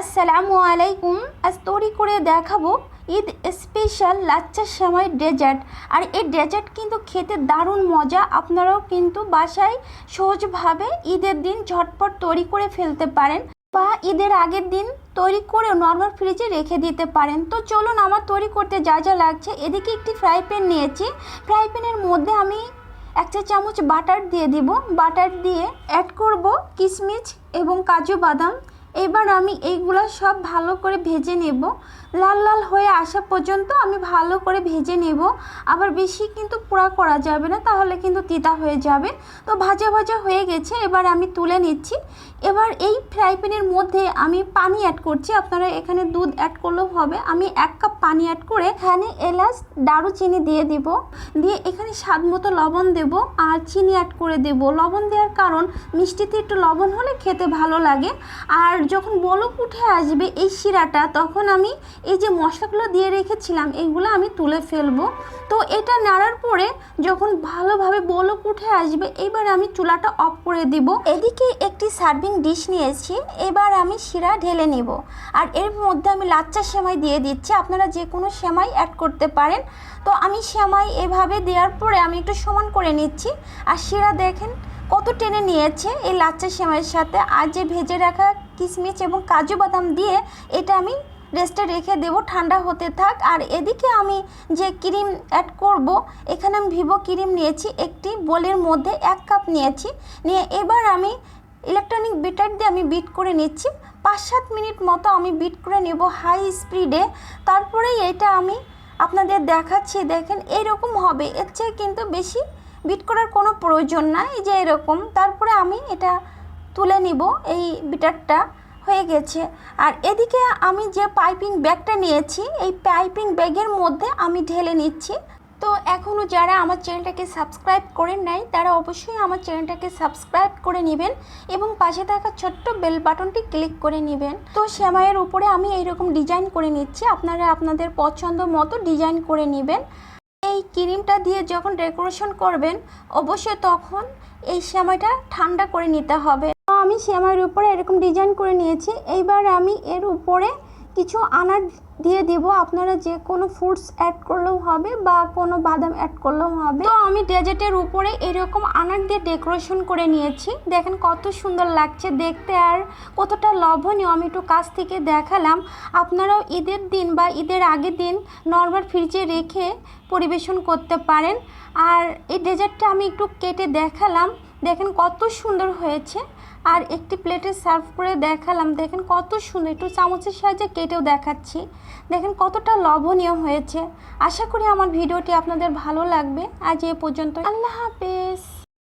আসসালামু আলাইকুম। আজ তৈরি করে দেখাবো ঈদ স্পেশাল লাচ্চা সময় ডেজার্ট। আর এই ডেজার্ট কিন্তু খেতে দারুণ মজা। আপনারাও কিন্তু বাসায় সহজভাবে ঈদের দিন ঝটপট তৈরি করে ফেলতে পারেন বা ঈদের আগের দিন তৈরি করে নর্মাল ফ্রিজে রেখে দিতে পারেন। তো চলুন আমার তৈরি করতে যা যা লাগছে, এদিকে একটি ফ্রাই প্যান নিয়েছি। ফ্রাই প্যানের মধ্যে আমি এক চা চামচ বাটার দিয়ে দিব। বাটার দিয়ে অ্যাড করব কিশমিশ এবং কাজু বাদাম। এবার আমি এইগুলো সব ভালো করে ভেজে নেব। লাল লাল হয়ে আসা পর্যন্ত আমি ভালো করে ভেজে নেব। আবার বেশি কিন্তু পোড়া করা যাবে না, তাহলে কিন্তু তিতা হয়ে যাবে। তো ভাজা ভাজা হয়ে গেছে, এবার আমি তুলে নিচ্ছি। এবার এই ফ্রাই প্যানের মধ্যে আমি পানি অ্যাড করছি। আপনারা এখানে দুধ অ্যাড করলেও হবে। আমি এক কাপ পানি অ্যাড করে এখানে এলাচ, দারুচিনি দিয়ে দিব। দিয়ে এখানে স্বাদ মতো লবণ দেব আর চিনি অ্যাড করে দেব। লবণ দেওয়ার কারণ মিষ্টিতে একটু লবণ হলে খেতে ভালো লাগে। আর যখন বলক উঠে আসবে এই শিরাটা, তখন আমি এই যে মশলাগুলো দিয়ে রেখেছিলাম এইগুলো আমি তুলে ফেলব। তো এটা নাড়ার পরে যখন ভালোভাবে বলক উঠে আসবে, এবার আমি চুলাটা অফ করে দিব। এদিকে একটি সার্ভিং ডিশ নিয়েছি এবার আমি শিরা ঢেলে নিব। আর এর মধ্যে আমি লাচ্চা সেমাই দিয়ে দিচ্ছি, আপনারা যে কোনো সেমাই অ্যাড করতে পারেন। তো আমি সেমাই এভাবে দেওয়ার পরে আমি একটু সমান করে নিচ্ছি। আর শিরা দেখেন কত টেনে নিয়েছে এই লাচ্চা সেমাইয়ের সাথে। আর যে ভেজে রাখা কিশমিশ এবং কাজু বাদাম দিয়ে, এটা আমি রেস্টে রেখে দেবো, ঠান্ডা হতে থাক। আর এদিকে আমি যে ক্রিম অ্যাড করব, এখানে আমি ভিভো ক্রিম নিয়েছি, একটি বোলের মধ্যে এক কাপ নিয়েছি। নিয়ে এবার আমি ইলেকট্রনিক বিটার দিয়ে আমি বিট করে নিচ্ছি। পাঁচ সাত মিনিট মতো আমি বিট করে নেব হাই স্পিডে তারপরেই এটা আমি আপনাদের দেখাচ্ছি, দেখেন এইরকম হবে। এর চেয়ে কিন্তু বেশি বিট করার কোনো প্রয়োজন নাই যে এরকম। তারপরে আমি এটা তুলে নিব এই বিটারটা হয়ে গেছে। আর এদিকে আমি যে পাইপিং ব্যাগটা নিয়েছি, এই পাইপিং ব্যাগের মধ্যে আমি ঢেলে নিচ্ছি। তো এখনও যারা আমার চ্যানেলটাকে সাবস্ক্রাইব করেন নাই, তারা অবশ্যই আমার চ্যানেলটাকে সাবস্ক্রাইব করে নেবেন এবং পাশে থাকা ছোট্ট বেল বাটনটি ক্লিক করে নেবেন। তো সেমাইয়ের উপরে আমি এইরকম ডিজাইন করে নিচ্ছি। আপনারা আপনাদের পছন্দ মতো ডিজাইন করে নেবেন। এই ক্রিমটা দিয়ে যখন ডেকোরেশন করবেন, অবশ্যই তখন এই সেমাইটা ঠান্ডা করে নিতে হবে। আমি সেমাইয়ের উপরে এরকম ডিজাইন করে নিয়েছি। এইবার আমি এর উপরে কিছু আনার দিয়ে দিব। আপনারা যে কোনো ফ্রুটস অ্যাড করলেও হবে বা কোনো বাদাম অ্যাড করলেও হবে। তো আমি ডেজার্টের উপরে এরকম আনার দিয়ে ডেকোরেশন করে নিয়েছি। দেখেন কত সুন্দর লাগছে দেখতে আর কতটা লবণীয় আমি একটু কাছ থেকে দেখালাম। আপনারাও ঈদের দিন বা ঈদের আগের দিন নর্মাল ফ্রিজে রেখে পরিবেশন করতে পারেন। আর এই ডেজার্টটা আমি একটু কেটে দেখালাম। দেখেন কত সুন্দর হয়েছে। আর একটি প্লেটে সার্ভ করে দেখালাম। দেখেন কত সুন্দর, একটু চামচের সাহায্যে কেটেও দেখাচ্ছি। দেখেন কতটা লবণীয় হয়েছে। আশা করি আমার ভিডিওটি আপনাদের ভালো লাগবে। আজ এ পর্যন্ত আল্লাহ হাফেজ।